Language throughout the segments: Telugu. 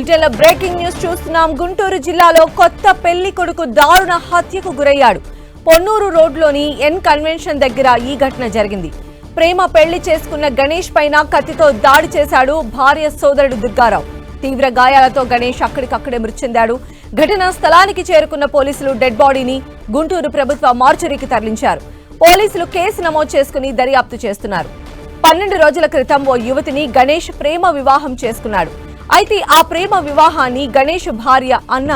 బులెటిన్ల బ్రేకింగ్ న్యూస్ చూస్తున్నాం. గుంటూరు జిల్లాలో కొత్త పెళ్ళి కొడుకు దారుణ హత్యకు గురయ్యాడు. పొన్నూరు రోడ్లోని ఎన్ కన్వెన్షన్ దగ్గర ఈ ఘటన జరిగింది. ప్రేమ పెళ్ళి చేసుకున్న గణేష్ పైన కత్తితో దాడి చేశాడు భార్య సోదరుడు దుర్గారావు. తీవ్ర గాయాలతో గణేష్ అక్కడికక్కడే మృతి చెందాడు. ఘటనా స్థలానికి చేరుకున్న పోలీసులు డెడ్ బాడీని గుంటూరు ప్రభుత్వ మార్చురీకి తరలించారు. పోలీసులు కేసు నమోదు చేసుకుని దర్యాప్తు చేస్తున్నారు. పన్నెండు రోజుల క్రితం ఓ యువతిని గణేష్ ప్రేమ వివాహం చేసుకున్నాడు. అయితే ఆ ప్రేమ వివాహాన్ని గణేష్ భార్య అన్న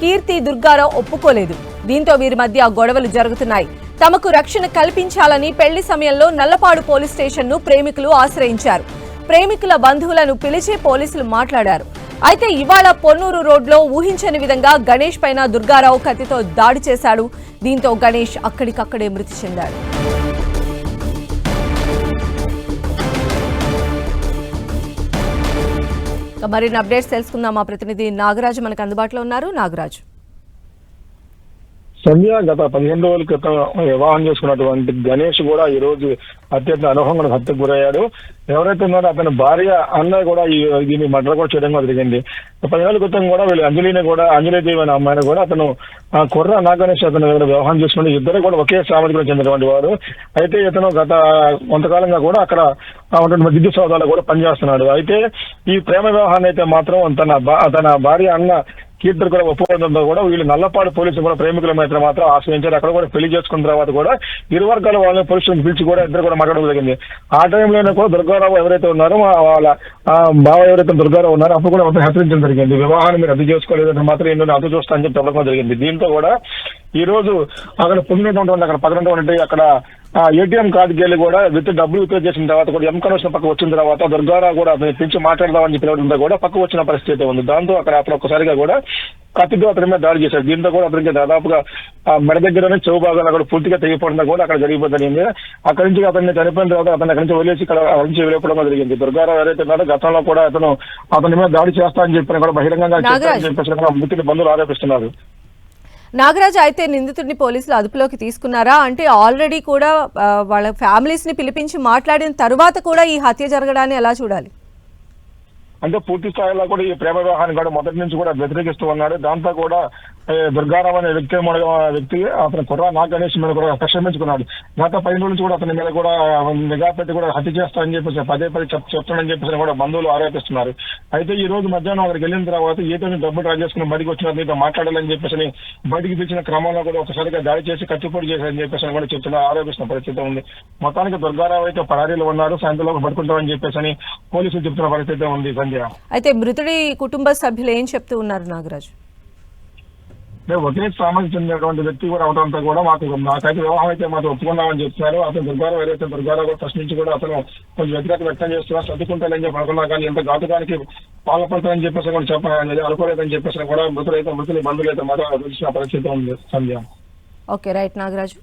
కీర్తి దుర్గారావు ఒప్పుకోలేదు. దీంతో వీరి మధ్య గొడవలు జరుగుతున్నాయి. తమకు రక్షణ కల్పించాలని పెళ్ళి సమయంలో నల్లపాడు పోలీస్ స్టేషన్ను ప్రేమికులు ఆశ్రయించారు. ప్రేమికుల బంధువులను పిలిచి పోలీసులు మాట్లాడారు. అయితే ఇవాళ పొన్నూరు రోడ్లో ఊహించని విధంగా గణేష్ పైన దుర్గారావు కత్తితో దాడి చేశాడు. దీంతో గణేష్ అక్కడికక్కడే మృతి చెందాడు. మరిన్ని అప్డేట్స్ తెలుసుకుందాం. మా ప్రతినిధి నాగరాజు మనకు అందుబాటులో ఉన్నారు. నాగరాజు. సంధ్య గత పదిహేను రోజుల క్రితం వివాహం చేసుకున్నటువంటి గణేష్ కూడా ఈ రోజు అత్యంత అనూహంగా హత్యకు గురయ్యాడు. ఎవరైతే ఉన్నారో అతని భార్య అన్న కూడా ఈ దీన్ని మర్డర్ కూడా చేయడం కూడా జరిగింది. పదిహేను క్రితం కూడా వీళ్ళు అంజలిని కూడా అంజలిదేవి అనే అమ్మాయిని కూడా అతను కుర్ర నాగణేష్ అతను దగ్గర వివాహం చేసుకుని ఇద్దరు కూడా ఒకే సామాజిక చెందినటువంటి వారు అయితే ఇతను గత కొంతకాలంగా కూడా అక్కడ ఉన్నటువంటి విద్యుత్ సౌదాలు కూడా పనిచేస్తున్నాడు. అయితే ఈ ప్రేమ వివాహాన్ని అయితే మాత్రం తన తన భార్య అన్న కీర్తన కూడా ఒప్పుకోవడంతో కూడా వీళ్ళు నల్లపాడు పోలీసులు కూడా ప్రేమికుల మీద మాత్రం ఆశ్రయించారు. అక్కడ కూడా పెళ్ళి చేసుకున్న తర్వాత కూడా ఇరు వర్గాల వాళ్ళని పోలీసులను పిలిచి కూడా ఇద్దరు కూడా మాట్లాడడం జరిగింది. ఆ టైంలోనే కూడా దుర్గారావు ఎవరైతే ఉన్నారో వాళ్ళ బావ ఎవరైతే దుర్గారావు ఉన్నారో అప్పుడు కూడా హెచ్చరించడం జరిగింది. వివాహాన్ని మీరు రద్దు చేసుకోలేదని మాత్రం ఎన్నో అర్థం చూస్తా అని చెప్పి జరిగింది. దీంతో కూడా ఈ రోజు అక్కడ పొందినటువంటి అక్కడ పక్కన ఉంటే అక్కడ ఏటీఎం కార్డుకి వెళ్ళి కూడా విత్ డబ్బులు విత్డ్రా చేసిన తర్వాత కూడా ఎం కనెక్షన్ పక్క వచ్చిన తర్వాత దుర్గారావు కూడా అతని పిలిచి మాట్లాడదామని చెప్పి పిలవడంతో కూడా పక్క వచ్చిన పరిస్థితి ఉంది. దాంతో అక్కడ అతను ఒక్కసారిగా కూడా కత్తితో అతని మీద దాడి చేశాడు. దీంతో కూడా అతనికి దాదాపుగా ఆ మెడ దగ్గరనే చెవు భాగాలు అక్కడ పూర్తిగా తెగిపోవడం కూడా అక్కడ జరిగిపోతుంది అక్కడి నుంచి అతన్ని చనిపోయిన తర్వాత అతను అక్కడి నుంచి వదిలేసి ఇక్కడ అక్కడి నుంచి వెళ్ళిపోవడం జరిగింది. దుర్గారావు ఎవరైతే ఉన్నారో గతంలో కూడా అతను అతని మీద దాడి చేస్తా అని చెప్పిన కూడా బహిరంగంగా. చెప్పారని చెప్పేసి కూడా మృతుడి బంధువులు ఆరోపిస్తున్నారు. నాగరాజు అయితే నిందితుడిని పోలీసులు అదుపులోకి తీసుకున్నారా? అంటే ఆల్రెడీ కూడా వాళ్ళ ఫ్యామిలీస్ని పిలిపించి మాట్లాడిన తర్వాత కూడా ఈ హత్య జరగడాన్ని ఎలా చూడాలి? అంటే పూర్తి స్థాయిలో కూడా ఈ ప్రేమ వివాహాన్ని కూడా మొదటి నుంచి కూడా వ్యతిరేకిస్తూ ఉన్నాడు. దాంతో కూడా దుర్గారావు అనే వ్యక్తి వ్యక్తి అతను కుర్ర నాగణేష్ గణేష్ మీద కూడా ప్రశ్నించుకున్నాడు గత పది రోజుల నుంచి కూడా అతని మీద కూడా నిఘా పెట్టి కూడా హత్య చేస్తానని చెప్పేసి పదే పదే చెప్తానని చెప్పేసి కూడా బంధువులు ఆరోపిస్తున్నారు. అయితే ఈ రోజు మధ్యాహ్నం అక్కడికి వెళ్ళిన తర్వాత ఏదో డబ్బులు డ్రా చేసుకుని బయటకు వచ్చిన మీతో మాట్లాడాలని చెప్పేసి బయటికి తెచ్చిన క్రమంలో కూడా ఒకసారిగా దాడి చేసి కత్తిపోటు చేశారని చెప్పేసి కూడా చెప్తున్నా ఆరోపిస్తున్న పరిస్థితి ఉంది. మొత్తానికి దుర్గారావు అయితే పరారీలో ఉన్నారు. సాయంత్రంలో పడుకుంటామని చెప్పేసి పోలీసులు చెప్తున్న పరిస్థితి ఉంది. అయితే మృతుడి కుటుంబ సభ్యులు ఏం చెప్తూ ఉన్నారు నాగరాజు? ఒకే సామాజిక చెందినటువంటి వ్యక్తి కూడా అవడంతో కూడా మాకు నాకైతే వివాహం అయితే మాకు ఒప్పుకున్నామని చెప్తున్నారు. అతను దుర్గారావు ఏదైతే దుర్గారావు కూడా ఫస్ట్ నుంచి కూడా అతను కొంచెం వ్యతిరేక వ్యక్తం చేస్తున్నారు సర్దుకుంటానని చెప్పి అనుకున్నా కానీ ఎంత ఘాతుకానికి పాల్పడతానని చెప్పేసి కూడా చెప్పాలని అనుకోలేదని చెప్పేసి కూడా మృతులైతే మృతులు బంధువులైతే మాత్రం తెలిసిన పరిస్థితి ఉంది సంధ్య. Okay right Nagaraju.